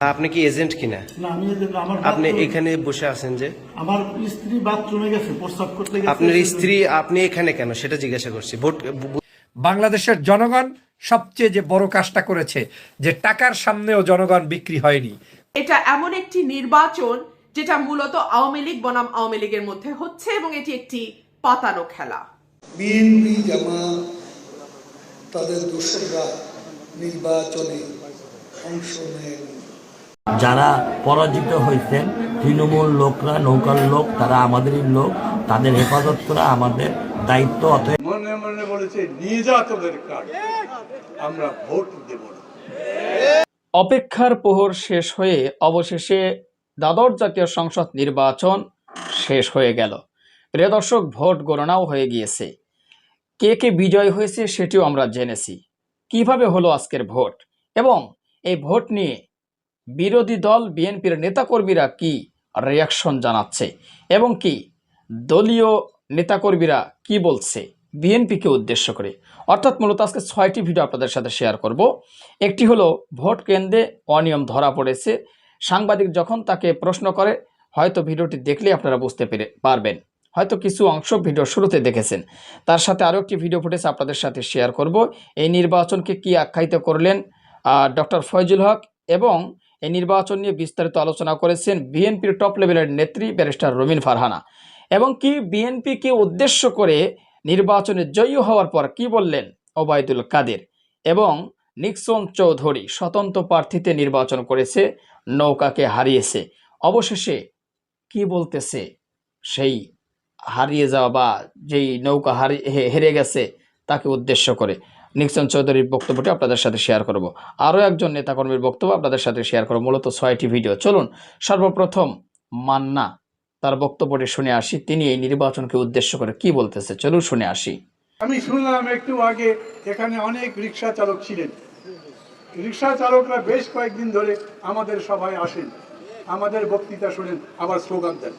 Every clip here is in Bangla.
আপনি কি এজেন্ট কিনা? না আমি এদের- আমার আপনি এখানে বসে আছেন যে আমার স্ত্রী বাথরুমে গেছে প্রস্তাব করতে গেছে। আপনার স্ত্রী আপনি এখানে কেন? সেটা জিজ্ঞাসা করছি। ভোট বাংলাদেশের জনগণ সবচেয়ে যে বড় কাজটা করেছে যে টাকার সামনেও জনগণ বিক্রি হয়নি। এটা এমন একটি নির্বাচন যেটা মূলত আওয়ামী লীগ বনাম আওয়ামী লীগের মধ্যে হচ্ছে এবং এটি একটি পাতানো খেলা। বিএনপি জামাত তাদের দোসররা নির্বাচনে অংশ নেন যারা পরাজিত হয়েছেন তৃণমূল লোকরা নৌকার লোক তারা আমাদেরই লোক তাদের হেফাজত করা আমাদের দায়িত্ব অতএব মনে মনে বলেছে নিয়ে যা তোদের আমরা ভোট দেব না। অপেক্ষার প্রহর শেষ হয়ে অবশেষে দ্বাদশ জাতীয় সংসদ নির্বাচন শেষ হয়ে গেল। প্রিয় দর্শক ভোট গণনাও হয়ে গিয়েছে। কে কে বিজয় হয়েছে সেটিও আমরা জেনেছি। কীভাবে হলো আজকের ভোট? এবং এই ভোট নিয়ে বিরোধী দল, বিএনপির নেতাকর্মীরা কি রিয়াকশন জানাচ্ছে? এবং কি দলীয় নেতাকর্মীরা কি বলছে? বিএনপিকে উদ্দেশ্য করে। অর্থাৎ মূলত আজকে ছয়টি ভিডিও আপনাদের সাথে শেয়ার করব। একটি হলো, ভোট কেন্দ্রে অনিয়ম ধরা পড়েছে। সাংবাদিক যখন তাকে প্রশ্ন করে, হয়তো ভিডিওটি দেখলে আপনারা বুঝতে পেরে, পারবেন। হয়তো কিছু অংশ ভিডিও শুরুতে দেখেছেন। তার সাথে আরও একটি ভিডিও ফুটেজ আপনাদের সাথে শেয়ার করব। এই নির্বাচনকে কি আখ্যায়িত করলেন ডক্টর ফয়জুল হক এবং এই নির্বাচন নিয়ে বিস্তারিত আলোচনা করেছেন বিএনপির টপ লেভেলের নেত্রী ব্যারিস্টার রমিন ফারহানা। এবং কি বিএনপিকে উদ্দেশ্য করে নির্বাচনে জয়ী হওয়ার পর কি বললেন ওবায়দুল কাদের? এবং নিক্সন চৌধুরী স্বতন্ত্র প্রার্থীতে নির্বাচন করেছে, নৌকাকে হারিয়েছে। অবশেষে কি বলতেছে? সেই হারিয়ে যাওয়া বা যেই নৌকা হারিয়ে হেরে গেছে, তাকে উদ্দেশ্য করে। নিক্সন চৌধুরীর বক্তব্যটি আপনাদের সাথে শেয়ার করব। আরও একজন নেতাকর্মীর বক্তব্য আপনাদের সাথে শেয়ার করব, মূলত ছয়টি ভিডিও চলুন, সর্বপ্রথম মান্না, তার বক্তব্যটি শুনে আসি। তিনি এই নির্বাচনকে উদ্দেশ্য করে কি বলতেছে? চলুন শুনে আসি। আমি শুনলাম একটু আগে এখানে অনেক রিক্সা চালক ছিলেন। রিক্সা চালকরা বেশ কয়েকদিন ধরে আমাদের সভায় আসেন। আমাদের বক্তৃতা শোনেন, আবার স্লোগান দেন।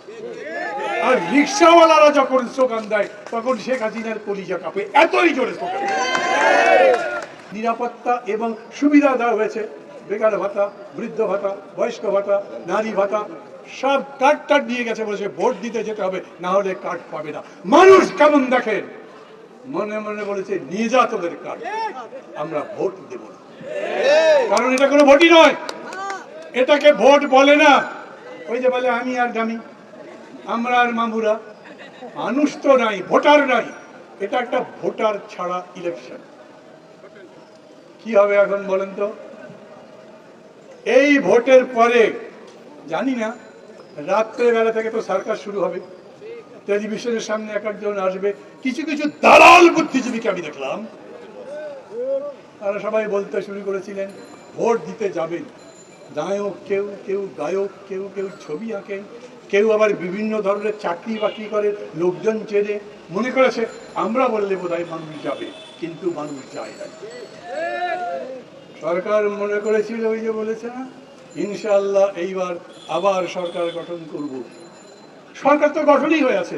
আর রিক্সাওয়ালারা যখন স্লোগান দেয়, তখন শেখ হাসিনার কলিজা কাঁপে। এতই জোরে স্লোগান। নিরাপত্তা এবং সুবিধা দেওয়া হয়েছে। বেকার ভাতা, বৃদ্ধ ভাতা, বয়স্ক ভাতা, নারী ভাতা, সব কার্ড টার্ড নিয়ে গেছে বলেছে, ভোট দিতে যেতে হবে, না হলে কার্ড পাবে না। মানুষ কেমন দেখেন? মনে মনে বলেছে তোদের কার্ড। আমরা ভোট দেব না। কারণ এটা কোনো ভোটই নয়। এটাকে ভোট বলে না। ওই যে বলে, আমি আর গামি আমরা আর মামুরা, মানুষ তো নাই, ভোটার নাই। এটা একটা ভোটার ছাড়া ইলেকশন কি হবে এখন বলেন তো? এই ভোটের পরে, জানি না, রাত্রেবেলা থেকে তো সার্কাস শুরু হবে। টেলিভিশনের সামনে এক একজন আসবে। কিছু কিছু দালাল বুদ্ধিজীবীকে আমি দেখলাম। তারা সবাই বলতে শুরু করেছিলেন, ভোট দিতে যাবেন। নায়ক কেউ কেউ গায়ক, কেউ কেউ ছবি আঁকেন, কেউ আবার বিভিন্ন ধরনের চাকরি বাকরি করে লোকজন চেনে। মনে করেছে, আমরা বললে বোধহয় মানুষ যাবে, কিন্তু মানুষ যায় না। সরকার মনে করেছিল ওই যে বলেছে না, ইনশাআল্লাহ এইবার আবার সরকার গঠন করব। সরকার তো গঠনই হয়ে আছে।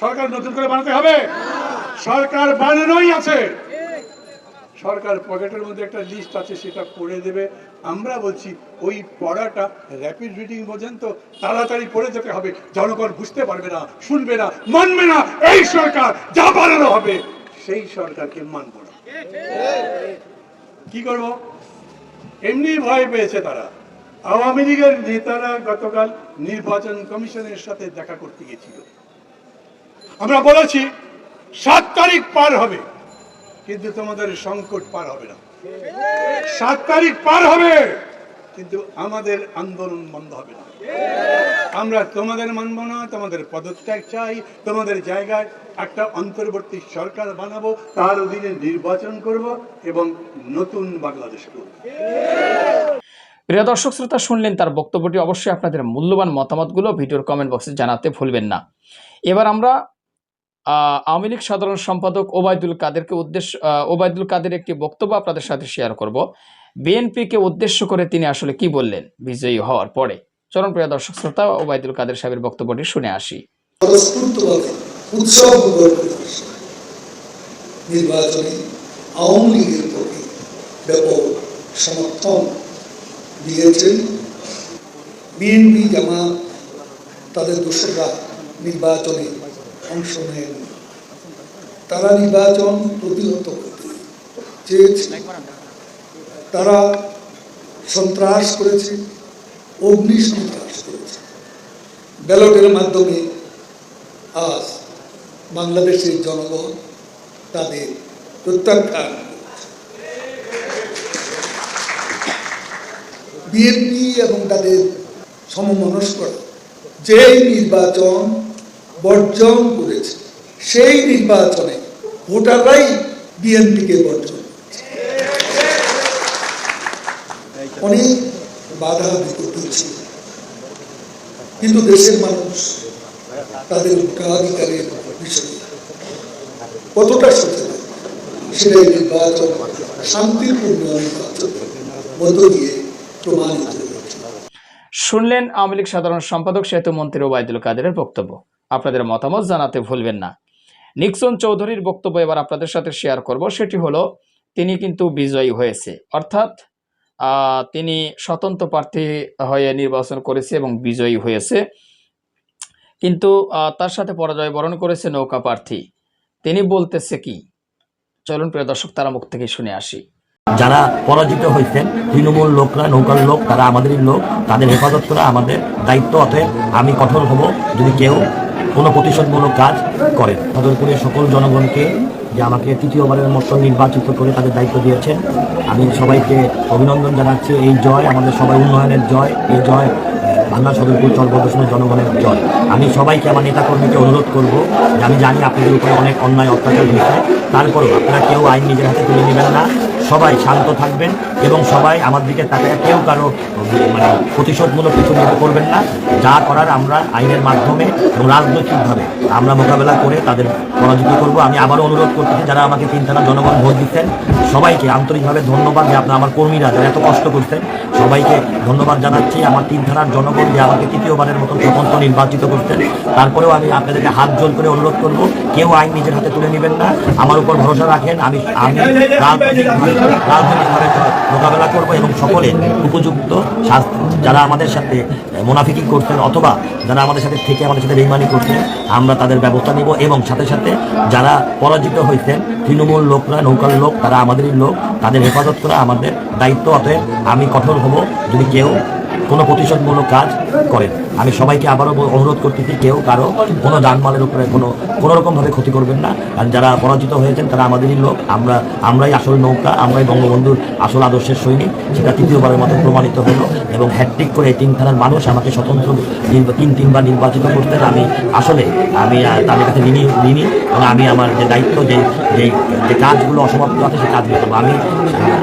সরকার নতুন করে বানাতে হবে। সরকার বানানোই আছে। সরকার পকেটের মধ্যে একটা লিস্ট আছে, সেটা পড়ে দেবে। আমরা বলছি, ওই পড়াটা র্যাপিড রিডিং পর্যন্ত তাড়াতাড়ি পড়ে যেতে হবে। জনগণ বুঝতে পারবে না, শুনবে না, মানবে না, এই সরকার যা বানানো হবে, সেই সরকারকে মানব না। কি করব? এমনি ভয় পেয়েছে তারা। আওয়ামী লীগের নেতারা গতকাল নির্বাচন কমিশনের সাথে দেখা করতে গেছিল। আমরা বলেছি, সাত তারিখ পার হবে। কিন্তু তোমাদের সংকট পার হবে না। সাত তারিখ পার হবে। কিন্তু আমাদের আন্দোলন বন্ধ হবে না। আমরা তোমাদের মানব না, তোমাদের পদত্যাগ চাই, তোমাদের জায়গায় একটা অন্তর্বর্তী সরকার বানাবো, তার অধীনে নির্বাচন করব এবং নতুন বাংলাদেশ করব। প্রিয় দর্শক, শ্রোতা শুনলেন তার বক্তব্যটি, অবশ্যই আপনাদের মূল্যবান মতামতগুলো ভিডিওর কমেন্ট বক্সে জানাতে ভুলবেন না। এবার আমরা আওয়ামী লীগ সাধারণ সম্পাদক ওবায়দুল কাদেরকে উদ্দেশ্য ওবায়দুল কাদের একটি বক্তব্য আপনাদের সাথে শেয়ার করব। বিএনপিকে উদ্দেশ্য করে তিনি আসলে কি বললেন? বিজয়ী হওয়ার পরে। চরণ প্রিয় দর্শক শ্রোতা, ওবায়দুল কাদের সাহেবের বক্তব্যটি শুনে আসি। নির্বাচনে আওয়ামী লীগের ব্যাপক সমর্থন দিয়েছেন। বিএনপি জামাত, তাদের দোসররা নির্বাচনে অংশ নেন। তারা নির্বাচন প্রতিহত করতে। চেয়েছে তারা সন্ত্রাস করেছে, অগ্নি সন্ত্রাস করেছে। ব্যালটের মাধ্যমে আজ বাংলাদেশের জনগণ তাদের প্রত্যাখ্যান বিএনপি এবং তাদের সমমনস্করা, যেই নির্বাচন বর্জন করেছে। সেই নির্বাচনে ভোটাররাই বিএনপিকে বর্জন অনেক বাধা কিন্তু দেশের মানুষ তাদের কতটা সচেতন? সেটাই নির্বাচন, শান্তিপূর্ণ নির্বাচন মধ্য দিয়ে প্রমাণিত শুনলেন আওয়ামী লীগ সাধারণ সম্পাদক সেতু মন্ত্রী ওবায়দুল কাদেরের বক্তব্য। আপনাদের মতামত জানাতে ভুলবেন না। নিক্সন চৌধুরীর বক্তব্য এবার আপনাদের সাথে শেয়ার করব। সেটি হলো, তিনি কিন্তু বিজয়ী হয়েছে। অর্থাৎ তিনি স্বতন্ত্র প্রার্থী হয়ে নির্বাচন করেছে এবং বিজয়ী হয়েছে। কিন্তু তার সাথে পরাজয় বরণ করেছে নৌকা প্রার্থী। তিনি বলতেছে কি? চলুন প্রিয় দর্শক, তারা মুখ থেকে শুনে আসি। যারা পরাজিত হয়েছেন, তৃণমূল লোকরা, নৌকার লোক, তারা আমাদেরই লোক, তাদের হেফাজত করা আমাদের দায়িত্ব, অতএব আমি কঠোর হব। যদি কেউ কোনো প্রতিশোধমূলক কাজ করেন। সদরপুরের সকল জনগণকে যে আমাকে তৃতীয়বারের মতো নির্বাচিত করে তাদের দায়িত্ব দিয়েছেন, আমি সবাইকে অভিনন্দন জানাচ্ছি। এই জয়, আমাদের সবাই উন্নয়নের জয়, এই জয় বাংলা সদরপুর চরবদর্শনের জনগণের জয়। আমি সবাইকে আমার নেতাকর্মীকে অনুরোধ করব যে আমি জানি আপনাদের উপরে অনেক অন্যায় অত্যাচার হয়েছে। তারপরেও আপনারা কেউ আইন নিজের হাতে তুলে নেবেন না। সবাই শান্ত থাকবেন। এবং সবাই আমার দিকে তাকায়, কেউ কারও মানে প্রতিশোধমূলক কিছু মনে করবেন না। যা করার আমরা আইনের মাধ্যমে এবং রাজনৈতিকভাবে আমরা মোকাবেলা করে তাদের পরাজিত করব। আমি আবারও অনুরোধ করতেছি, যারা আমাকে তিন জনগণ ভোট দিচ্ছেন, সবাইকে আন্তরিকভাবে ধন্যবাদ। যে আপনার আমার কর্মীরা যারা এত কষ্ট করছেন, সবাইকে ধন্যবাদ জানাচ্ছি। আমার তিন থানার জনগণ যে আমাকে তৃতীয়বারের মতো স্বতন্ত্র নির্বাচিত করছেন, তারপরেও আমি আপনাদেরকে হাত জোল করে অনুরোধ করব, কেউ আইন নিজের হাতে তুলে নেবেন না। আমার উপর ভরসা রাখেন। আমি আমি রাজনৈতিকভাবে রাজনৈতিকভাবে মোকাবেলা করব এবং সকলে উপযুক্ত শাস্তি, যারা আমাদের সাথে মোনাফিকি করছেন অথবা যারা আমাদের সাথে থেকে আমাদের সাথে বেইমানি করছেন, আমরা তাদের ব্যবস্থা নিব এবং সাথে সাথে যারা পরাজিত হয়েছেন, তৃণমূল লোকরা, নৌকার লোক, তারা আমাদেরই লোক, তাদের হেফাজত করা আমাদের দায়িত্ব, অতএব আমি কঠোর হব যদি কেউ কোনো প্রতিশোধমূলক কাজ করেন। আমি সবাইকে আবারও অনুরোধ করতেছি কেউ কারও কোনো যানমালের উপরে কোনো কোনো রকমভাবে ক্ষতি করবেন না। আর যারা পরাজিত হয়েছেন, তারা আমাদেরই লোক। আমরা আমরাই আসল নৌকা, আমরাই বঙ্গবন্ধুর আসল আদর্শের সৈনিক। সেটা তৃতীয়বারের মতো প্রমাণিত হলো এবং হ্যাট্রিক করে তিন থানার মানুষ আমাকে স্বতন্ত্র তিন তিনবার নির্বাচিত করতেন। আমি আসলে আমি তাদের কাছে ঋণী ঋণী এবং আমি আমার যে দায়িত্ব, যে যে কাজগুলো অসমাপ্ত আছে সেই কাজগুলো করব। আমি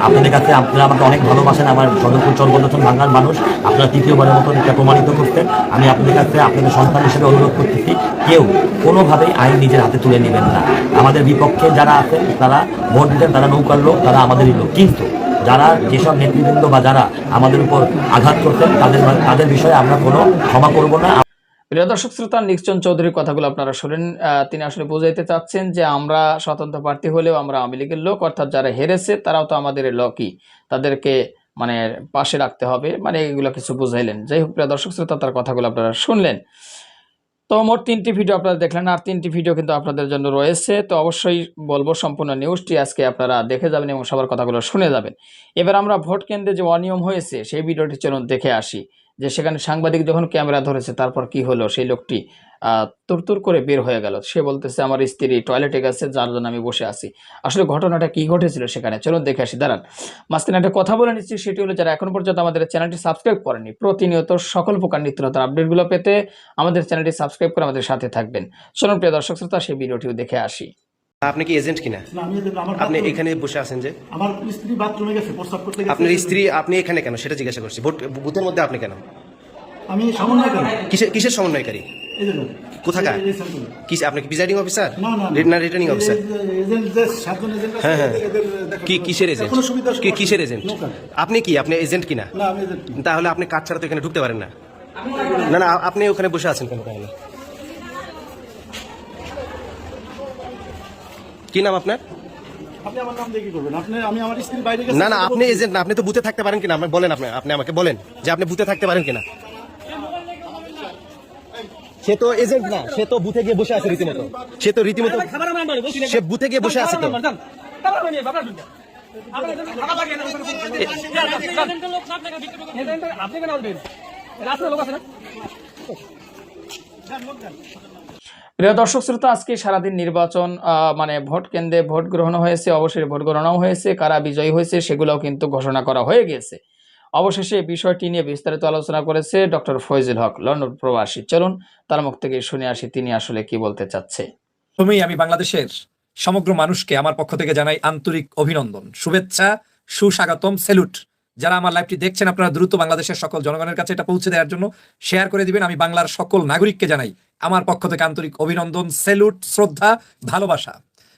আপনাদের কাছে আপনারা আমাকে অনেক ভালোবাসেন। আমার সদরপুর চরবদর্শন বাংলার মানুষ। আপনারা তৃতীয়বারের মতো এটা প্রমাণিত করতেন। আমি আপনাদের কাছে আপনাদের সন্তান হিসেবে অনুরোধ করতেছি, কেউ কোনোভাবেই আইন নিজের হাতে তুলে নেবেন না। আমাদের বিপক্ষে যারা আছেন, তারা ভোট দিতেন, তারা নৌকার লোক, তারা আমাদেরই লোক। কিন্তু যারা যেসব নেতৃবৃন্দ বা যারা আমাদের উপর আঘাত করতেন, তাদের তাদের বিষয়ে আমরা কোনো ক্ষমা করব না। প্রিয় দর্শক শ্রোতা নিকচন চৌধুরীর কথাগুলো আপনারা শুনেন। তিনি আসলে বোঝাইতে চাচ্ছেন যে আমরা স্বতন্ত্র প্রার্থী হলেও আমরা আওয়ামী লীগের লোক, অর্থাৎ যারা হেরেছে, তারাও তো আমাদের লোকই। তাদেরকে মানে পাশে রাখতে হবে। মানে এগুলো কিছু বুঝাইলেন। যাই হোক, প্রিয় দর্শক শ্রোতা, তার কথাগুলো আপনারা শুনলেন। তো মোট তিনটি ভিডিও আপনারা দেখলেন, আর তিনটি ভিডিও কিন্তু আপনাদের জন্য রয়েছে। তো অবশ্যই বলব সম্পূর্ণ নিউজটি আজকে আপনারা দেখে যাবেন এবং সবার কথাগুলো শুনে যাবেন। এবার আমরা ভোট কেন্দ্রে যে অনিয়ম হয়েছে, সেই ভিডিওটি চলুন দেখে আসি। যে সেখানে সাংবাদিক যখন ক্যামেরা ধরেছে, তারপর কি হলো? সেই লোকটি তুরতুর করে বের হয়ে গেল। সে বলতেছে, আমার স্ত্রী টয়লেটে গেছে, যার জন্য আমি বসে আছি। আসলে ঘটনাটা কি ঘটেছিল সেখানে? চলুন দেখে আসি। দাঁড়ান। মাঝখানে একটা কথা বলে নিচ্ছি, সেটি হলো যারা এখন পর্যন্ত আমাদের চ্যানেলটি সাবস্ক্রাইব করেনি, প্রতিনিয়ত সকল প্রকার নিত্য নতুন আপডেটগুলো পেতে আমাদের চ্যানেলটি সাবস্ক্রাইব করে আমাদের সাথে থাকবেন। চলুন প্রিয় দর্শক শ্রোতা, সেই ভিডিওটিও দেখে আসি। আপনি কি এজেন্ট কিনা? না আমি এদের- আমার আপনি এখানে বসে আছেন যে? আমার স্ত্রী বাথরুমে গেছে প্রস্তাব করতে গেছে। আপনার স্ত্রী আপনি এখানে কেন? সেটা জিজ্ঞাসা করছি। ভোট বুথের মধ্যে আপনি কেন? আমি সমন্বয় করি কিসের কিসের সমন্বয়কারী? কোথাকার। কিস আপনি কি প্রিজাইডিং অফিসার না রিটার্নিং অফিসার এজেন্ট যে সাতজন এজেন্ট হ্যাঁ, হ্যাঁ। কি কিসের এজেন্ট কোনো সুবিধা কি কিসের এজেন্ট আপনি কি? আপনি এজেন্ট কিনা? না আমি এজেন্ট তাহলে আপনি কাজ ছাড়া তো এখানে ঢুকতে পারেন না। না না আপনি ওখানে বসে আছেন কেন তাহলে কি নাম আপনার আপনি আমার নাম দিয়ে কি করবেন আপনি আমি আমার স্ত্রী বাইরে গেছে না না আপনি এজেন্ট না আপনি তো বুথে থাকতে পারেন কিনা? আপনি বলেন আপনি আপনি আমাকে বলেন যে আপনি বুথে থাকতে পারেন কিনা। সে তো এজেন্ট না সে তো বুথে গিয়ে বসে আছে রীতিমতো। সে তো রীতিমতো সে বুথে গিয়ে বসে আছে তো প্রিয় দর্শক শ্রোতা, আজকে সারাদিন নির্বাচন মানে ভোট কেন্দ্রে ভোট গ্রহণ হয়েছে, অবশেষে ভোট গণনাও হয়েছে, কারা বিজয়ী হয়েছে সেগুলোও কিন্তু ঘোষণা করা হয়ে গেছে। অবশেষে বিষয়টি নিয়ে বিস্তারিত আলোচনা করেছে ডক্টর ফয়জুল হক, লন্ডন প্রবাসী। চলুন, তার মুখ থেকে শুনে আসি তিনি আসলে কি বলতে চাচ্ছে। তুমি আমি বাংলাদেশের সমগ্র মানুষকে আমার পক্ষ থেকে জানাই আন্তরিক অভিনন্দন, শুভেচ্ছা, সুস্বাগতম সেলুট যারা আমার লাইভটি দেখছেন, আপনারা দ্রুত বাংলাদেশের সকল জনগণের কাছে এটা পৌঁছে দেওয়ার জন্য শেয়ার করে দিবেন। আমি বাংলার সকল নাগরিককে জানাই আমার পক্ষ থেকে আন্তরিক অভিনন্দন সেলুট শ্রদ্ধা, ভালোবাসা।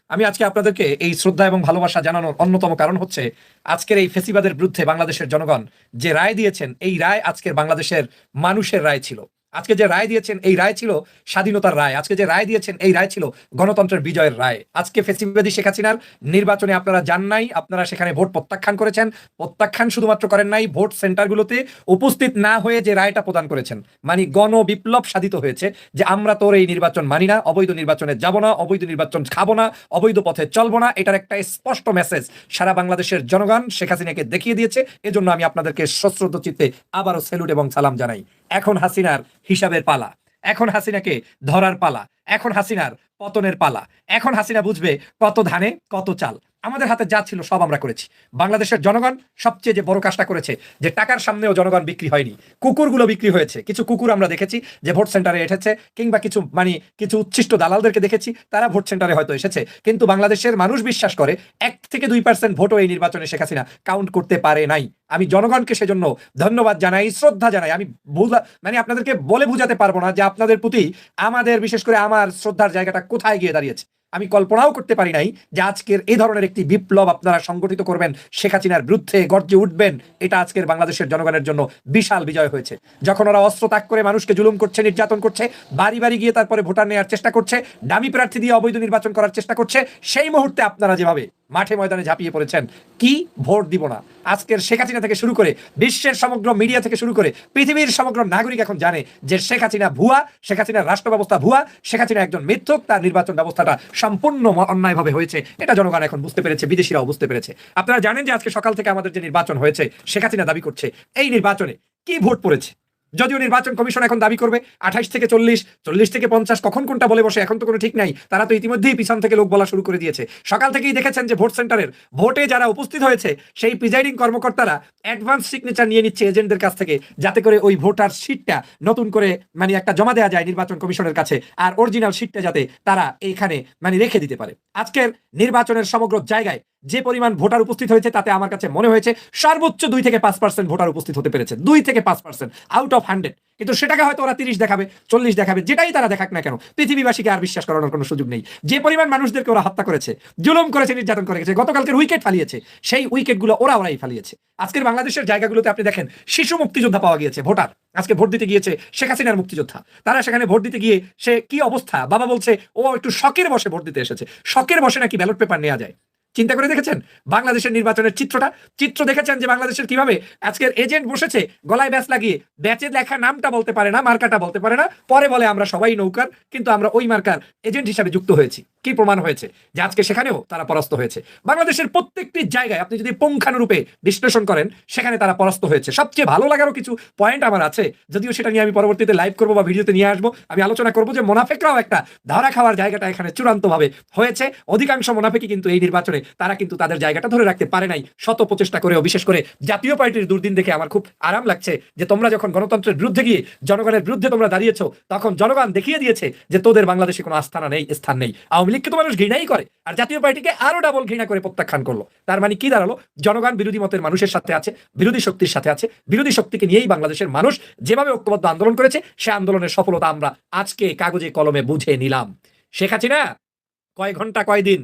আমি আজকে আপনাদেরকে এই শ্রদ্ধা এবং ভালোবাসা জানানোর অন্যতম কারণ হচ্ছে আজকের এই ফেসিবাদের বিরুদ্ধে বাংলাদেশের জনগণ যে রায় দিয়েছেন, এই রায় আজকের বাংলাদেশের মানুষের রায় ছিল। আজকে যে রায় দিয়েছেন, এই রায় ছিল স্বাধীনতার রায়। আজকে যে রায় দিয়েছেন, এই রায় ছিল গণতন্ত্রের বিজয়ের রায়। আজকে ফেসিবাদী শেখ হাসিনার নির্বাচনে আপনারা যান নাই, আপনারা সেখানে ভোট প্রত্যাখ্যান করেছেন। প্রত্যাখ্যান শুধুমাত্র করেন নাই, ভোট সেন্টারগুলোতে উপস্থিত না হয়ে যে রায়টা প্রদান করেছেন। মানে গণ বিপ্লব সাধিত হয়েছে যে আমরা তোর এই নির্বাচন মানি না, অবৈধ নির্বাচনে যাব না, অবৈধ নির্বাচন খাব না, অবৈধ পথে চলবো না। এটার একটা স্পষ্ট মেসেজ সারা বাংলাদেশের জনগণ শেখ হাসিনাকে দেখিয়ে দিয়েছে। এজন্য আমি আপনাদেরকে সশ্রদ্ধ চিত্তে আবারও সেলুট এবং সালাম জানাই। এখন হাসিনার হিসাবের পালা। এখন হাসিনাকে ধরার পালা। এখন হাসিনার পতনের পালা। এখন হাসিনা বুঝবে কত ধানে, কত চাল। আমাদের হাতে যা ছিল সব আমরা করেছি। বাংলাদেশের জনগণ সবচেয়ে যে বড় কাজটা করেছে, যে টাকার সামনেও জনগণ বিক্রি হয়নি। কুকুরগুলো বিক্রি হয়েছে। কিছু কুকুর আমরা দেখেছি যে ভোট সেন্টারে এসেছে, কিংবা কিছু মানে কিছু উচ্ছিষ্ট দালালদেরকে দেখেছি, তারা ভোট সেন্টারে হয়তো এসেছে। কিন্তু বাংলাদেশের মানুষ বিশ্বাস করে, এক থেকে দুই পার্সেন্ট ভোটও এই নির্বাচনে শেখ হাসিনা কাউন্ট করতে পারে নাই। আমি জনগণকে সেজন্য ধন্যবাদ জানাই, শ্রদ্ধা জানাই। আমি বুঝা মানে আপনাদেরকে বলে বুঝাতে পারব না যে আপনাদের প্রতি আমাদের, বিশেষ করে আমার শ্রদ্ধার জায়গাটা কোথায় গিয়ে দাঁড়িয়েছে। আমি কল্পনাও করতে পারি নাই যে আজকের এই ধরনের একটি বিপ্লব আপনারা সংগঠিত করবেন, শেখ হাসিনার বিরুদ্ধে গর্জে উঠবেন, এটা আজকের বাংলাদেশের জনগণের জন্য বিশাল বিজয় হয়েছে। যখন ওরা অস্ত্র ত্যাগ করে মানুষকে জুলুম করছে, নির্যাতন করছে, বাড়ি বাড়ি গিয়ে তারপরে ভোটার নেওয়ার চেষ্টা করছে, দামি প্রার্থী দিয়ে অবৈধ নির্বাচন করার চেষ্টা করছে, সেই মুহূর্তে আপনারা যেভাবে মাঠে ময়দানে ঝাঁপিয়ে পড়েছেন। কি ভোট দিব না? আজকের শেখ হাসিনা থেকে শুরু করে বিশ্বের সমগ্র মিডিয়া থেকে শুরু করে পৃথিবীর সমগ্র নাগরিক এখন জানে যে শেখ হাসিনা ভুয়া, শেখ হাসিনার রাষ্ট্র ব্যবস্থা ভুয়া, শেখ হাসিনা একজন মিথ্যক, তার নির্বাচন ব্যবস্থাটা সম্পূর্ণ অন্যায়ভাবে হয়েছে। এটা জনগণ এখন বুঝতে পেরেছে, বিদেশিরাও বুঝতে পেরেছে। আপনারা জানেন যে আজকে সকাল থেকে আমাদের যে নির্বাচন হয়েছে, শেখ হাসিনা দাবি করছে, এই নির্বাচনে কি ভোট পড়েছে? যদিও নির্বাচন কমিশন এখন দাবি করবে আঠাইশ থেকে চল্লিশ চল্লিশ থেকে পঞ্চাশ, কখন কোনটা বলে বসে, এখন তো কোনো ঠিক নাই। তারা তো ইতিমধ্যেই পিছন থেকে লোক বলা শুরু করে দিয়েছে। সকাল থেকেই দেখেছেন যে ভোট সেন্টারের ভোটে যারা উপস্থিত হয়েছে, সেই প্রিজাইডিং কর্মকর্তারা অ্যাডভান্স সিগনেচার নিয়ে নিচ্ছে এজেন্টদের কাছ থেকে, যাতে করে ওই ভোটার শিটটা নতুন করে মানে একটা জমা দেওয়া যায় নির্বাচন কমিশনের কাছে, আর অরিজিনাল শিটটা যাতে তারা এইখানে মানে রেখে দিতে পারে। আজকের নির্বাচনের সমগ্র জায়গায় যে পরিমাণ ভোটার উপস্থিত হয়েছে তাতে আমার কাছে মনে হয়েছে সর্বোচ্চ দুই থেকে পাঁচ পার্সেন্ট ভোটার উপস্থিত হতে পেরেছে। দুই থেকে পাঁচ পার্সেন্ট আউট অফ হান্ড্রেড কিন্তু সেটাকে হয়তো ওরা তিরিশ দেখাবে, চল্লিশ দেখাবে, যেটাই তারা দেখাক না কেন, পৃথিবীবাসীকে আর বিশ্বাস করানোর কোনো সুযোগ নেই। যে পরিমাণ মানুষদেরকে ওরা হত্যা করেছে, জুলুম করেছে, নির্যাতন করেছে, গতকালকের উইকেট ফালিয়েছে, সেই উইকেটগুলো ওরা ওরাই ফালিয়েছে। আজকের বাংলাদেশের জায়গাগুলোতে আপনি দেখেন, শিশু মুক্তিযোদ্ধা পাওয়া গিয়েছে, ভোটার। আজকে ভোট দিতে গিয়েছে শেখ হাসিনার মুক্তিযোদ্ধা। তারা সেখানে ভোট দিতে গিয়ে সে কি অবস্থা? বাবা বলছে, ও একটু শখের বসে ভোট দিতে এসেছে। শখের বসে নাকি ব্যালট পেপার নেওয়া যায়? চিন্তা করে দেখেছেন? বাংলাদেশের নির্বাচনের চিত্রটা, চিত্র দেখেছেন যে বাংলাদেশের কীভাবে আজকের এজেন্ট বসেছে, গলায় ব্যাস লাগিয়ে ব্যাচের লেখা নামটা বলতে পারে না, মার্কাটা বলতে পারে না, পরে বলে আমরা সবাই নৌকার, কিন্তু আমরা ওই মার্কার এজেন্ট হিসাবে যুক্ত হয়েছি। কি প্রমাণ হয়েছে? যে আজকে সেখানেও তারা পরাস্ত হয়েছে। বাংলাদেশের প্রত্যেকটি জায়গায় আপনি যদি পুঙ্খানুরূপে বিশ্লেষণ করেন, সেখানে তারা পরাস্ত হয়েছে। সবচেয়ে ভালো লাগারও কিছু পয়েন্ট আমার আছে, যদিও সেটা নিয়ে আমি পরবর্তীতে লাইভ করব বা ভিডিওতে নিয়ে আসব। আমি আলোচনা করব যে মোনাফেকরাও একটা ধরা খাওয়ার জায়গাটা এখানে চূড়ান্তভাবে হয়েছে। অধিকাংশ মোনাফেকি কিন্তু এই নির্বাচনে তারা কিন্তু তাদের জায়গাটা ধরে রাখতে পারে নাই। শত প্রচেষ্টা করেও বিশেষ করে জাতীয় পার্টির দুর্দিন দেখে আমার খুব আরাম লাগছে যে তোমরা যখন গণতন্ত্রের বিরুদ্ধে গিয়ে জনগণের বিরুদ্ধে তোমরা দাঁড়িয়েছো, তখন জনগণ দেখিয়ে দিয়েছে যে তোদের বাংলাদেশে কোনো আস্থানা নেই, স্থান নেই। আওয়ামী লীগকে তো মানুষ ঘৃণাই করে, আর জাতীয় পার্টিকে আরও ডাবল ঘৃণা করে প্রত্যাখ্যান করল। তার মানে কি দাঁড়াল? জনগণ বিরোধী মতের মানুষের সাথে আছে, বিরোধী শক্তির সাথে আছে, বিরোধী শক্তিকে নিয়েই বাংলাদেশের মানুষ যেভাবে ঐক্যবদ্ধ আন্দোলন করেছে, সে আন্দোলনের সফলতা আমরা আজকে কাগজে কলমে বুঝে নিলাম। শেখ হাসিনা, কয় ঘণ্টা, কয় দিন?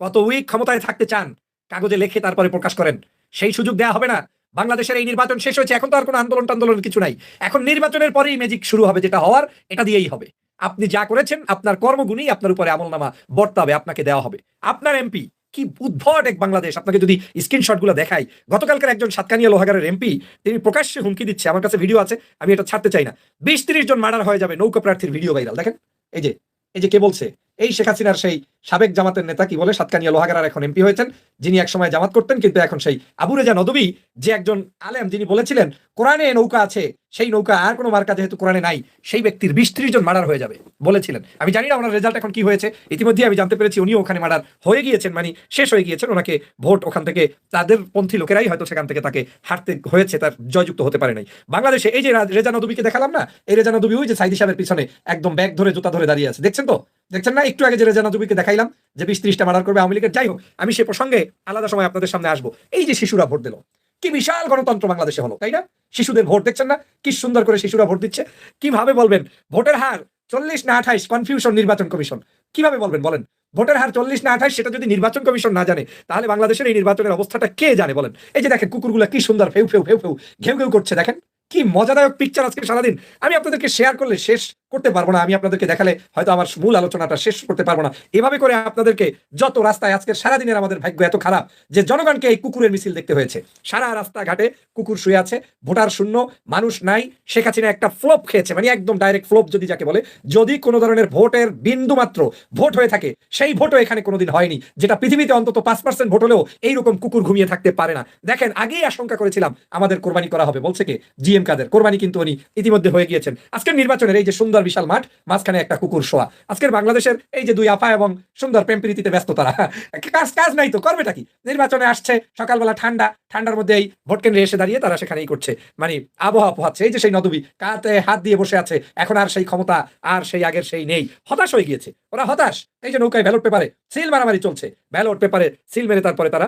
কত উইক ক্ষমতায় থাকতে চান, কাগজে লিখে তারপরে প্রকাশ করেন। সেই সুযোগ দেওয়া হবে না। বাংলাদেশের এই নির্বাচন শেষ হয়েছে, এখন তো আর কোনো আন্দোলন টান্দোলন কিছু নাই। এখন নির্বাচনের পরেই ম্যাজিক শুরু হবে, যেটা হওয়ার এটা দিয়েই হবে। আপনি যা করেছেন, আপনার কর্মগুণই আপনার উপরে আমলনামা বর্তাবে, আপনাকে দেওয়া হবে। আপনার এমপি, কি উদ্ভট এক বাংলাদেশ। আপনাকে যদি স্ক্রিনশটগুলো দেখাই, গতকালকার একজন সাতকানিয়া লোহাগারের এমপি, তিনি প্রকাশ্যে হুমকি দিচ্ছে, আমার কাছে ভিডিও আছে, আমি এটা ছাড়তে চাই না। বিশ তিরিশ জন মার্ডার হয়ে যাবে নৌকা প্রার্থীর ভিডিও ভাইরাল, দেখেন? এই যে এই যে কে বলছে, এই শেখ হাসিনার সেই সাবেক জামাতের নেতা কি বলে? সাতকানিয়া লোহাগার এখন এমপি হয়েছেন। যিনি এক সময় জামাত করতেন, কিন্তু এখন সেই আবু রেজা নদবী যে একজন আলেম, যিনি বলেছিলেন, কোরআনে নৌকা আছে, সেই নৌকা আর কোনো মার্কা যেহেতু কোরআনে নাই, সেই ব্যক্তির বিশ ত্রিশ জন মার্ডার হয়ে যাবে। বলেছিলেন। আমি জানি না ওনার রেজাল্ট এখন কি হয়েছে। ইতিমধ্যে আমি জানতে পেরেছি উনিও ওখানে মার্ডার হয়ে গিয়েছেন মানে শেষ হয়ে গিয়েছেন। ওনাকে ভোট ওখান থেকে, তাদের পন্থী লোকেরাই হয়তো সেখান থেকে তাকে হারতে হয়েছে, তার জয়যুক্ত হতে পারে নাই। বাংলাদেশে এই যে রেজা নদবীকে দেখালাম না, এই রেজা নদবী ওই যে সাইদি সাহেবের পিছনে একদম ব্যাগ ধরে, জুতা ধরে দাঁড়িয়ে আছে। দেখছেন তো? দেখছেন না? একটু আগে যে রেজা নদবীকে দেখাইলাম যে বিশ ত্রিশটা মার্ডার করবে আওয়ামী লীগের। যাই হোক, আমি সে প্রসঙ্গে আলাদা সময় আপনাদের সামনে আসব। এই যে শিশুরা ভোট দিল, কি বিশাল গণতন্ত্র বাংলাদেশে হলো, তাই না? শিশুদের ভোট দেখছেন না? কি সুন্দর করে শিশুরা ভোট দিচ্ছে। কীভাবে বলবেন, ভোটের হার চল্লিশ না আঠাইশ কনফিউশন নির্বাচন কমিশন। কীভাবে বলবেন, বলেন? ভোটের হার চল্লিশ না আঠাইশ, সেটা যদি নির্বাচন কমিশন না জানে, তাহলে বাংলাদেশের এই নির্বাচনের অবস্থাটা কে জানে, বলেন? এই যে দেখেন, কুকুরগুলো কি সুন্দর, ফেউ ফেউ ফেউ ফেউ, ঘেউ ঘেউ করছে, দেখেন। কি মজাদায়ক পিকচার আজকে সারাদিন? আমি আপনাদেরকে শেয়ার করলে শেষ করতে পারব না, আমি আপনাদেরকে দেখালে হয়তো আমার মূল আলোচনাটা শেষ করতে পারব না। এভাবে করে আপনাদেরকে যত রাস্তায় আজকে সারাদিনের আমাদের ভাগ্য এত খারাপ যে জনগণকে এই কুকুরের মিছিল দেখতে হয়েছে। সারা রাস্তাঘাটে কুকুর শুয়ে আছে, ভোটার শূন্য, মানুষ নাই, শেখ হাসিনা একটা ফ্লপ খেয়েছে মানে একদম ডাইরেক্ট ফ্লপ যদি যাকে বলে, যদি কোনো ধরনের ভোটের বিন্দু মাত্র ভোট হয়ে থাকে, সেই ভোটও এখানে কোনোদিন হয়নি, যেটা পৃথিবীতে অন্তত পাঁচ পার্সেন্ট ভোট হলেও এইরকম কুকুর ঘুমিয়ে থাকতে পারে না। দেখেন, আগেই আশঙ্কা করেছিলাম আমাদের কোরবানি করা হবে, বলছে কে? জিএম কাদের, কোরবানি কিন্তু উনি ইতিমধ্যে হয়ে গিয়েছেন। আজকের নির্বাচনের এই যে সুন্দর বিশাল মাঠ, মাঝখানে একটা কুকুর শোয়া। আজকের বাংলাদেশের এই যে দুই আপা এবং সুন্দর প্রেমপ্রীতিতে ব্যস্ত তারা। কাজ কাজ নাই তো, করবেটা কি? নির্বাচনে আসছে, সকালবেলা ঠান্ডা, ঠান্ডার মধ্যে এই ভোট কেন্দ্রে এসে দাঁড়িয়ে তারা সেখানেই করছে। মানে আবহাওয়া পোহাচ্ছে, এই যে সেই নদবী কাতে হাত দিয়ে বসে আছে, এখন আর সেই ক্ষমতা, আর সেই আগের সেই নেই। হতাশ হয়ে গিয়েছে, ওরা হতাশ। এই যে নৌকায় ব্যালট পেপারে সিল মারামারি চলছে, ব্যালট পেপারে সিল মেরে তারপরে তারা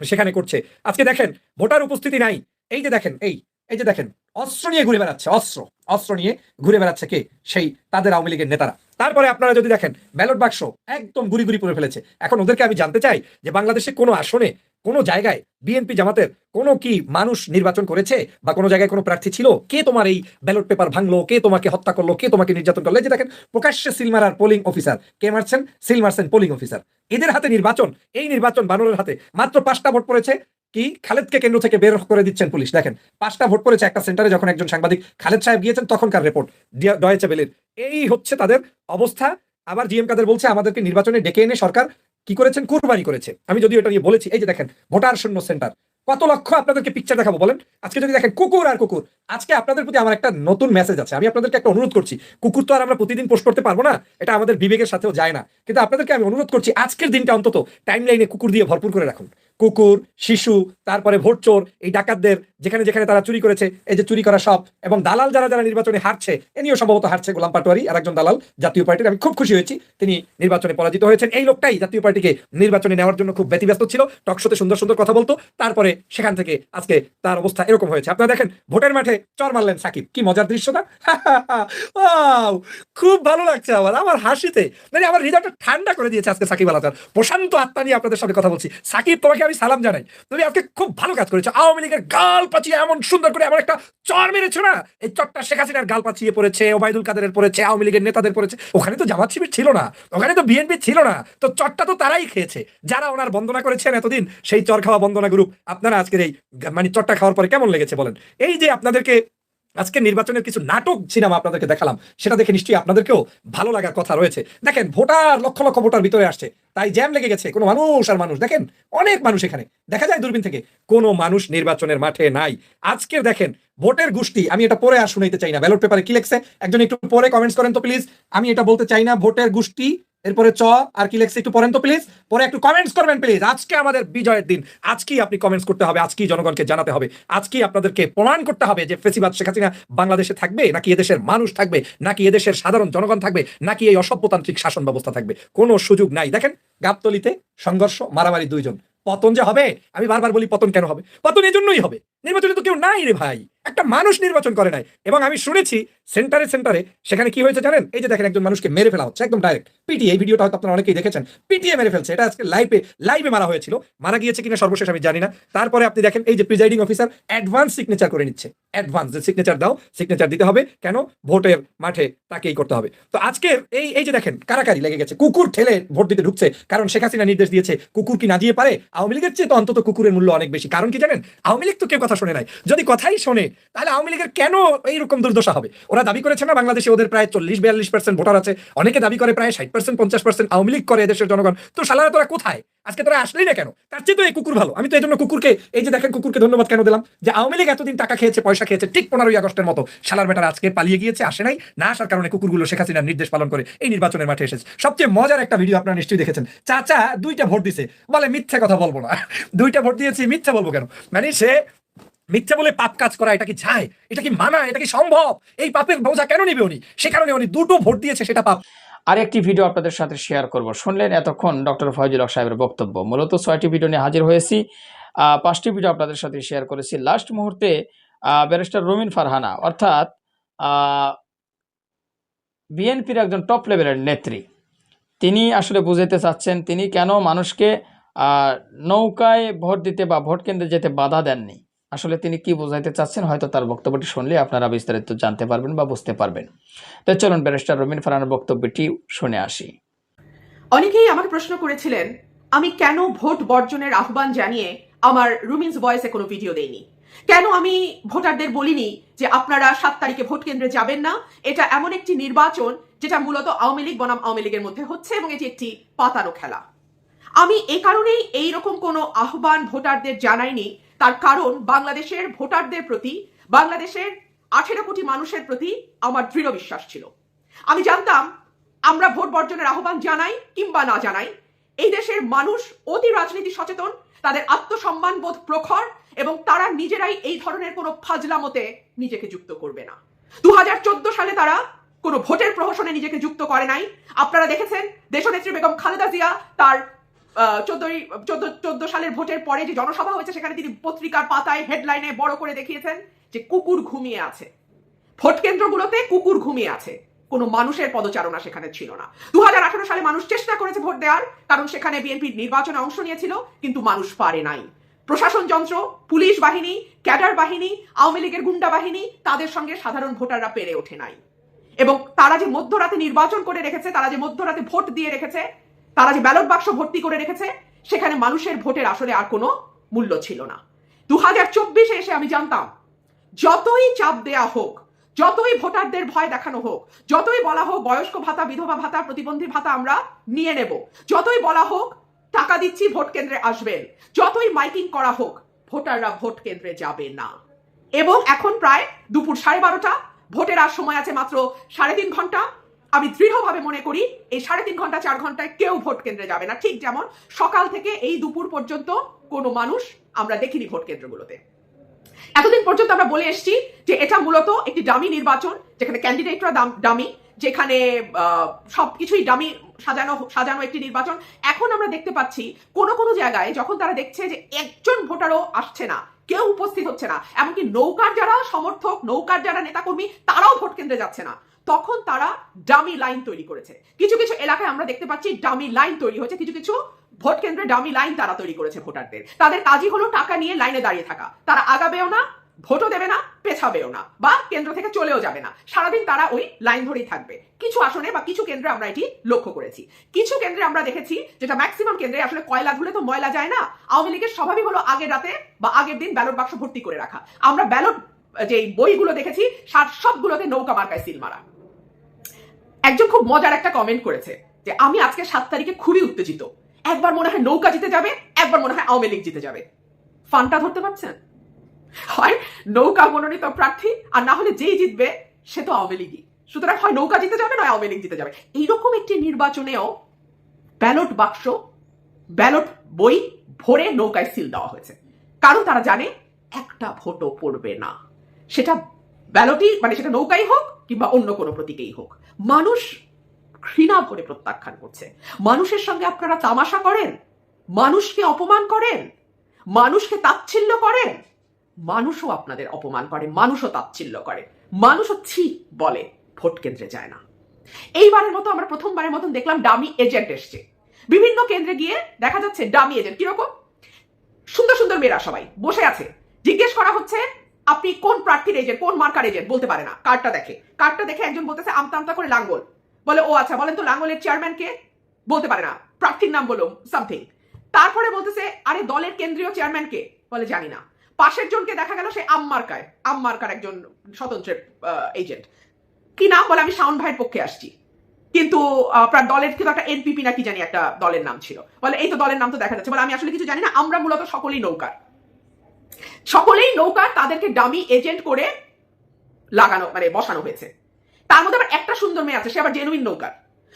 সেখানে করছে। আজকে দেখেন, ভোটার উপস্থিতি নাই। এই যে দেখেন, এই এই যে দেখেন, অস্ত্র নিয়ে ঘুরে বেড়াচ্ছে, অস্ত্র। অস্ত্র নিয়ে ঘুরে বেড়াচ্ছে কে? সেই তাদের আওয়ামী লীগের নেতারা। তারপরে আপনারা যদি দেখেন ব্যালট বাক্স একদম গুড়ি গুড়ি করে ফেলেছে। এখন ওদেরকে আমি জানতে চাই যে বাংলাদেশে কোনো আসনে, কোনো জায়গায় বিএনপি জামাতের কোনো কি মানুষ নির্বাচন করেছে বা কোনো জায়গায় কোনো প্রার্থী ছিল? কে তোমার এই ব্যালট পেপার ভাঙলো? কে তোমাকে হত্যা করল? কে তোমাকে নির্যাতন করল? যে দেখেন, প্রকাশ্যে সিল মারার পোলিং অফিসার কে মারছেন? সিল মারছেন পোলিং অফিসার এদের হাতে নির্বাচন, এই নির্বাচন বানরের হাতে মাত্র পাঁচটা ভোট পড়েছে। কি? খালেদকে কেন্দ্র থেকে বের করে দিচ্ছেন পুলিশ। দেখেন, পাঁচটা ভোট পড়েছে একটা সেন্টারে যখন একজন সাংবাদিক খালেদ সাহেব গিয়েছেন, তখনকার রিপোর্ট ডয়েচে বেলের। এই হচ্ছে তাদের অবস্থা। আবার জিএম কাদের বলছে, আমাদেরকে নির্বাচনে ডেকে এনে সরকার কি করেছেন? কুরবানি করেছে। আমি যদি এটা নিয়ে বলেছি, এই যে দেখেন, ভোটার শূন্য সেন্টার। কত লক্ষ আপনাদেরকে পিকচার দেখাবো বলেন? আজকে যদি দেখেন, কুকুর আর কুকুর। আজকে আপনাদের প্রতি আমার একটা নতুন মেসেজ আছে। আমি আপনাদেরকে একটা অনুরোধ করছি, কুকুর তো আর আমরা প্রতিদিন পোস্ট করতে পারব না, এটা আমাদের বিবেকের সাথেও যায় না। কিন্তু আপনাদেরকে আমি অনুরোধ করছি, আজকের দিনটা অন্তত টাইম লাইনে কুকুর দিয়ে ভরপুর করে রাখুন। কুকুর, শিশু, তারপরে ভোট চোর এই ডাকাতদের যেখানে যেখানে তারা চুরি করেছে, এই যে চুরি করা সব, এবং দালাল যারা যারা নির্বাচনে হারছে, এ নিয়েও সম্ভবত হারছে গোলাম পাটোয়ারি আর একজন দালাল জাতীয় পার্টির। আমি খুব খুশি হয়েছি তিনি নির্বাচনে পরাজিত হয়েছেন। এই লোকটাই জাতীয় পার্টিকে নির্বাচনে নেওয়ার জন্য খুব ব্যতিব্যস্ত ছিল টকশোতে সুন্দর সুন্দর কথা বলতো, তারপরে সেখান থেকে আজকে তার অবস্থা এরকম হয়েছে। আপনারা দেখেন, ভোটের মাঠে চর মারলেন সাকিব, কি মজার দৃশ্যটা খুব ভালো লাগছে আমার আমার হাসিতে। মানে আমার হৃদয়টা ঠান্ডা করে দিয়েছে আজকে সাকিব আলাদার প্রশান্ত আত্মা নিয়ে আপনাদের সামনে কথা বলছি। সাকিব, তোমাকে আমি সালাম জানাই। তুমি আজকে খুব ভালো কাজ করেছ। আওয়ামী লীগের গাল পাচিয়ে এমন সুন্দর করে এমন একটা চর মেরেছো না? এই চরটা শেখ হাসিনার গাল পাচিয়ে পড়েছে, ওবায়দুল কাদের পড়েছে, আওয়ামী লীগের নেতাদের পড়েছে। ওখানে তো জামাত শিবির ছিল না। ওখানে তো বিএনপি ছিল না। তো চরটা তো তারাই খেয়েছে। যারা ওনার বন্দনা করেছেন এতদিন, সেই চর খাওয়া বন্দনা গ্রুপ আপনারা আজকের এই মানে চরটা খাওয়ার পরে কেমন লেগেছে বলেন? এই যে আপনাদেরকে আজকে নির্বাচনের কিছু নাটক সিনেমা আপনাদেরকে দেখালাম। সেটা দেখে নিশ্চয়ই আপনাদেরকেও ভালো লাগার কথা রয়েছে। দেখেন, ভোটার লক্ষ লক্ষ ভোটার ভিতরে আসছে। তাই জ্যাম লেগে গেছে। কোনো মানুষ আর মানুষ। দেখেন, অনেক মানুষ এখানে। দেখা যায় দূরবীন থেকে। কোনো মানুষ নির্বাচনের মাঠে নাই। আজকের দেখেন, ভোটের গোষ্ঠী, আমি এটা পরে আর শুনাইতে চাই না। ব্যালট পেপারে কি লেখছে? একজন একটু পরে কমেন্টস করেন তো প্লিজ আমি এটা বলতে চাই না, ভোটের গোষ্ঠী এরপরে চ, আর কি লেখছে একটু পড়েন তো প্লিজ পরে একটু কমেন্টস করবেন প্লিজ আজকে আমাদের বিজয়ের দিন। আজকেই আপনি কমেন্টস করতে হবে, আজকেই জনগণকে জানাতে হবে। আজকেই আপনাদেরকে প্রমাণ করতে হবে যে ফেসিবাদ শেখ হাসিনা বাংলাদেশে থাকবে, নাকি এদেশের মানুষ থাকবে, নাকি এদেশের সাধারণ জনগণ থাকবে, নাকি এই অসভ্যতান্ত্রিক শাসন ব্যবস্থা থাকবে। কোনো সুযোগ নাই। দেখেন, গাবতলিতে সংঘর্ষ, মারামারি দুইজন। পতন যে হবে, আমি বারবার বলি পতন কেন হবে? পতন এই জন্যই হবে। নির্বাচনে তো কেউ নাই রে ভাই। একটা মানুষ নির্বাচন করে নাই। এবং আমি শুনেছি সেন্টারে সেন্টারে সেখানে কি হয়েছে জানেন? এই যে দেখেন একজন মানুষকে মেরে ফেলা হচ্ছে, একদম ডাইরেক্ট পিটি এই ভিডিওটা হয়তো আপনারা অনেকেই দেখেছেন। পিটিএ মেরে ফেলছে, এটা আজকে লাইভে লাইভে মারা হয়েছিল। মারা গিয়েছে কিনা সর্বশেষ আমি জানি না। তারপরে আপনি দেখেন, এই যে প্রিজাইডিং অফিসার অ্যাডভান্স সিগনেচার করে নিচ্ছে। অ্যাডভান্স, যে সিগনেচার দাও সিগনেচার দিতে হবে। কেন? ভোটের মাঠে তাকেই করতে হবে। তো আজকের এই এই যে দেখেন, কারাকারি লেগে গেছে। কুকুর ঠেলে ভোট দিতে ঢুকছে। কারণ শেখ হাসিনা নির্দেশ দিয়েছে, কুকুর কি না দিয়ে পারে? আওয়ামী লীগের চেয়ে তো অন্তত কুকুরের মূল্য অনেক বেশি। কারণ কি জানেন? আওয়ামী লীগ তো কেউ কথা শোনে নাই। যদি কথাই শোনে, তাহলে আওয়ামী লীগের কেন এইরকম দুর্দশা হবে? ওরা দাবি করেছে না, বাংলাদেশে ওদের প্রায় চল্লিশ, বিয়াল্লিশ পার্সেন্ট ভোটার আছে? অনেকে দাবি করে প্রায় ষাট পার্সেন্ট পঞ্চাশ পার্সেন্ট আওয়ামী লীগ করে এদেশের জনগণ। তো সালারা তোরা কোথায়? আজকে তোরা আসলেই না কেন? তার চেয়ে তো এই কুকুর ভালো। আমি তো এই জন্য কুকুরকে, এই যে দেখেন কুকুরকে ধন্যবাদ কেন দিলাম? যে আওয়ামী লীগ এতদিন টাকা খেয়েছে, পয়সা খেয়েছে, ঠিক পনেরোই আগস্টের মতো। শালার বেটার আজকে পালিয়ে গিয়েছে, আসে নাই। না আসার কারণে কুকুরগুলো শেখ হাসিনার নির্দেশ পালন করে এই নির্বাচনের মাঠে এসেছে। সবচেয়ে মজার একটা ভিডিও আপনারা নিশ্চয়ই দেখেছেন। চাচা দুইটা ভোট দিছে। বলে, মিথ্যে কথা বলব না। দুইটা ভোট দিয়েছি, মিথ্যে বলব কেন? মানে সে মিথ্যা বলে পাপ কাজ করা, এটা কি যায়? এটা কি মানা? এটা কি সম্ভব? এই পাপের বোঝা কেন নিবে উনি? সে কারণে উনি দুটো ভোট দিয়েছে, সেটা পাপ। আরেকটি ভিডিও আপনাদের সাথে শেয়ার করব। শুনলেন এতক্ষণ ডক্টর ফয়জুল হক সাহেবের বক্তব্য। মূলত ছয়টি ভিডিও নিয়ে হাজির হয়েছি। পাঁচটি ভিডিও আপনাদের সাথে শেয়ার করেছি। লাস্ট মুহূর্তে ব্যারিস্টার রমিন ফারহানা, অর্থাৎ বিএনপির একজন টপ লেভেলের নেত্রী। তিনি আসলে বুঝাতে চাচ্ছেন, তিনি কেন মানুষকে নৌকায় ভোট দিতে বা ভোট কেন্দ্রে যেতে বাধা দেননি? আসলে তিনি কি বোঝাইতে চাচ্ছেন হয়তো তার বক্তব্যটি শুনলে আপনারা বিস্তারিত জানতে পারবেন বা বুঝতে পারবেন। তো চলুন ব্যারিস্টার রমিন ফারহানার বক্তব্যটি শুনে আসি। অনেকেই আমাকে প্রশ্ন করেছিলেন, আমি কেন ভোট বর্জনের আহ্বান জানিয়ে আমার রুমিন্স ভয়েসে কোনো ভিডিও দেইনি? কেন আমি ভোটারদের বলিনি যে আপনারা সাত তারিখে ভোট কেন্দ্রে যাবেন না? এটা এমন একটি নির্বাচন যেটা মূলত আওয়ামী লীগ বনাম আওয়ামী লীগের মধ্যে হচ্ছে এবং এটি একটি পাতানো খেলা। আমি এই কারণেই এই রকম কোনো আহ্বান ভোটারদের জানাইনি তার কারণ বাংলাদেশের ভোটারদের প্রতি, বাংলাদেশের আঠেরো কোটি মানুষের প্রতি আমার দৃঢ় বিশ্বাস ছিল। আমি জানতাম, আমরা ভোট বর্জনের আহ্বান জানাই কিংবা না জানাই, এই দেশের মানুষ অতি রাজনীতি সচেতন, তাদের আত্মসম্মান বোধ প্রখর এবং তারা নিজেরাই এই ধরনের কোনো ফাজলামতে নিজেকে যুক্ত করবে না। দু হাজার চোদ্দ সালে তারা কোনো ভোটের প্রহসনে নিজেকে যুক্ত করে নাই। আপনারা দেখেছেন, দেশনেত্রী বেগম খালেদা জিয়া তার চোদ্দই, চোদ্দ সালের ভোটের পরে যে জনসভা হয়েছে, সেখানে তিনি পত্রিকার পাতায় হেডলাইনে বড় করে দেখিয়েছেন যে কুকুর ঘুমিয়ে আছে। ভোট কেন্দ্রগুলোতে কুকুর ঘুমিয়ে আছে। কোনো মানুষের পদচারণা সেখানে ছিল না। দু সালে মানুষ চেষ্টা করেছে ভোট দেওয়ার, কারণ সেখানে বিএনপি নির্বাচনে অংশ নিয়েছিল, কিন্তু মানুষ পারে নাই। প্রশাসন যন্ত্র, পুলিশ বাহিনী, ক্যাডার বাহিনী, আওয়ামী লীগের গুন্ডা বাহিনী, তাদের সঙ্গে সাধারণ ভোটাররা পেরে ওঠে নাই। এবং তারা যে মধ্যরাতে নির্বাচন করে রেখেছে, তারা যে মধ্যরাতে ভোট দিয়ে রেখেছে তারা যে ব্যালট বাক্স ভর্তি করে রেখেছে, সেখানে মানুষের ভোটের আসলে আর কোনো মূল্য ছিল না। দু হাজার চব্বিশে এসে আমি জানতাম, যতই চাপ দেয়া হোক, যতই ভোটারদের ভয় দেখানো হোক, যতই বলা হোক বয়স্ক ভাতা, বিধবা ভাতা প্রতিবন্ধী ভাতা আমরা নিয়ে নেব, যতই বলা হোক টাকা দিচ্ছি, ভোট কেন্দ্রে আসবেন, যতই মাইকিং করা হোক, ভোটাররা ভোট কেন্দ্রে যাবে না। এবং এখন প্রায় দুপুর সাড়ে বারোটা, ভোটের আর সময় আছে মাত্র সাড়ে তিন ঘণ্টা। আমি দৃঢ়ভাবে মনে করি এই সাড়ে তিন ঘণ্টা, চার ঘন্টায় কেউ ভোট কেন্দ্রে যাবে না। ঠিক যেমন সকাল থেকে এই দুপুর পর্যন্ত কোনো মানুষ আমরা দেখিনি ভোট কেন্দ্রগুলোতে। এতদিন পর্যন্ত আমরা বলে এসেছি যে এটা মূলত একটি ডামি নির্বাচন, যেখানে ক্যান্ডিডেটরা ডামি, যেখানে সবকিছুই ডামি সাজানো সাজানো একটি নির্বাচন। এখন আমরা দেখতে পাচ্ছি কোনো কোনো জায়গায় যখন তারা দেখছে যে একজন ভোটারও আসছে না, কেউ উপস্থিত হচ্ছে না, এমনকি নৌকার যারা সমর্থক, নৌকার যারা নেতাকর্মী, তারাও ভোট কেন্দ্রে যাচ্ছে না। তখন তারা ডামি লাইন তৈরি করেছে। কিছু কিছু এলাকায় আমরা দেখতে পাচ্ছি ডামি লাইন তৈরি হয়েছে, কিছু কিছু ভোট কেন্দ্রে ডামি লাইন তারা তৈরি করেছে ভোটারদের। তাদের কাজই হলো টাকা নিয়ে লাইনে দাঁড়িয়ে থাকা। তারা আগাবেও না, ভোটও দেবে না, পেছাবেও না, বা কেন্দ্র থেকে চলেও যাবে না। সারাদিন তারা ওই লাইন ধরেই থাকবে। কিছু আসনে বা কিছু কেন্দ্রে আমরা এটি লক্ষ্য করেছি। কিছু কেন্দ্রে আমরা দেখেছি যেটা ম্যাক্সিমাম কেন্দ্রে আসলে কয়লা ধুলে তো ময়লা যায় না, আওয়ামী লীগের স্বভাবই হলো আগের রাতে বা আগের দিন ব্যালট বাক্স ভর্তি করে রাখা। আমরা ব্যালট যে বইগুলো দেখেছি সবগুলোতে নৌকা মার্কায় সিল মারা। একজন খুব মজার একটা কমেন্ট করেছে যে, আমি আজকে সাত তারিখে খুবই উত্তেজিত। একবার মনে হয় নৌকা জিতে যাবে, একবার মনে হয় আওয়ামী লীগ জিতে যাবে। ফানটা ধরতে পারছেন? হয়, নৌকা মনোনীত প্রার্থী, আর না হলে যেই জিতবে, সে তো আওয়ামী লীগই। সুতরাং হয় নৌকা জিতে যাবে, নয় আওয়ামী লীগ জিতে যাবে। এইরকম একটি নির্বাচনেও ব্যালট বাক্স ব্যালট বই ভরে নৌকায় সিল দেওয়া হয়েছে। কারণ তারা জানে, একটা ভোটও পড়বে না। সেটা ব্যালটই মানে সেটা নৌকাই হোক কিংবা অন্য কোনো প্রতীকেই হোক। মানুষ ঘৃণা ভরে প্রত্যাখ্যান করছে। মানুষের সঙ্গে আপনারা তামাশা করেন। মানুষকে অপমান করেন। মানুষকে তাচ্ছিল্য করেন। মানুষও আপনাদের অপমান করে, মানুষও তাচ্ছিল্য করে। মানুষও ছি বলে, ভোট কেন্দ্রে যায় না। এইবারের মতো আমরা প্রথমবারের মতন দেখলাম ডামি এজেন্ট এসছে। বিভিন্ন কেন্দ্রে গিয়ে দেখা যাচ্ছে ডামি এজেন্ট। কীরকম? সুন্দর সুন্দর মেয়েরা সবাই বসে আছে। জিজ্ঞেস করা হচ্ছে আপনি কোন প্রার্থীর এজেন্ট কোন মার্কার এজেন্ট বলতে পারে না? কার্ডটা দেখে। কার্ডটা দেখে একজন বলতেছে, আমতা আমতা করে লাঙ্গল। বলে, ও আচ্ছা বলেন তো লাঙ্গলের চেয়ারম্যান কে? বলতে পারে না। প্রার্থীর নাম বলো সামথিং তারপরে বলতেছে, আরে দলের কেন্দ্রীয় চেয়ারম্যান কে? বলে, জানি না। পাশের জনকে দেখা গেল, সে আম্মার্কায় আম্মার্কার একজন স্বতন্ত্র এজেন্ট কি নাম? বলে, আমি শাওন ভাইয়ের পক্ষে আসছি। কিন্তু আপনার দলের কিন্তু একটা এনপিপি নাকি জানি একটা দলের নাম ছিল। বলে, এই তো দলের নাম তো দেখা যাচ্ছে। বলে, আমি আসলে কিছু জানি না, আমরা মূলত সকলেই নৌকার। সকলেই নৌকার তাদেরকে ডামি এজেন্ট করে লাগানো মানে বসানো হয়েছে। তার মধ্যে আবার একটা সুন্দর মেয়ে আছে, সে আবার জেনুইন নৌকার।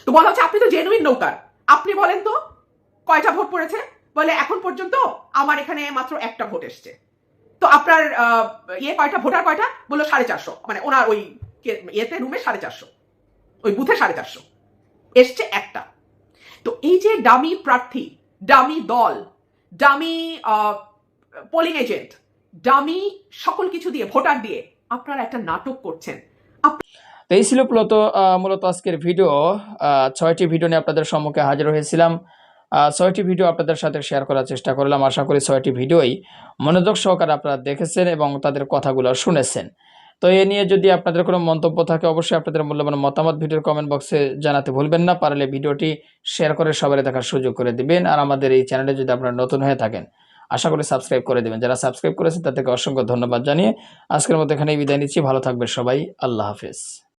তো বলা হচ্ছে, আপনি তো জেনুইন নৌকার। আপনি বলেন তো, কয়টা ভোট পড়েছে? বলে, এখন পর্যন্ত আমার এখানে মাত্র একটা ভোট এসছে। তো আপনার ইয়ে কয়টা? ভোটার কয়টা? বলল, সাড়ে চারশো। মানে ওনার ওই ইয়েতে রুমে সাড়ে চারশো। ওই বুথে সাড়ে চারশো। এসছে একটা। তো এই যে ডামি প্রার্থী ডামি দল ডামি পোলিং এজেন্ট ডামি সকল কিছু দিয়ে, ভোটার দিয়ে আপনারা একটা নাটক করছেন। তো এই ছিল মূলত মূলত আজকের ভিডিও। ছয়টি ভিডিও নিয়ে আপনাদের সম্মুখে হাজির হয়েছিলাম। ছয়টি ভিডিও আপনাদের সাথে শেয়ার করার চেষ্টা করলাম। আশা করি ছয়টি ভিডিওই মনোযোগ সহকারে আপনারা দেখেছেন এবং তাদের কথাগুলো শুনেছেন। তো এ নিয়ে যদি আপনাদের কোনো মন্তব্য থাকে, অবশ্যই আপনাদের মূল্যবান মতামত ভিডিওর কমেন্ট বক্সে জানাতে ভুলবেন না। পারলে ভিডিওটি শেয়ার করে সবাই দেখার সুযোগ করে দিবেন। আর আমাদের এই চ্যানেলে যদি আপনারা নতুন হয়ে থাকেন আশা করি সাবস্ক্রাইব করে দেবেন। যারা সাবস্ক্রাইব করেছেন তাদেরকে অসংখ্য ধন্যবাদ জানিয়ে আজকের মতো এখানেই বিদায় নিচ্ছি। ভালো থাকবে সবাই। আল্লাহ হাফেজ।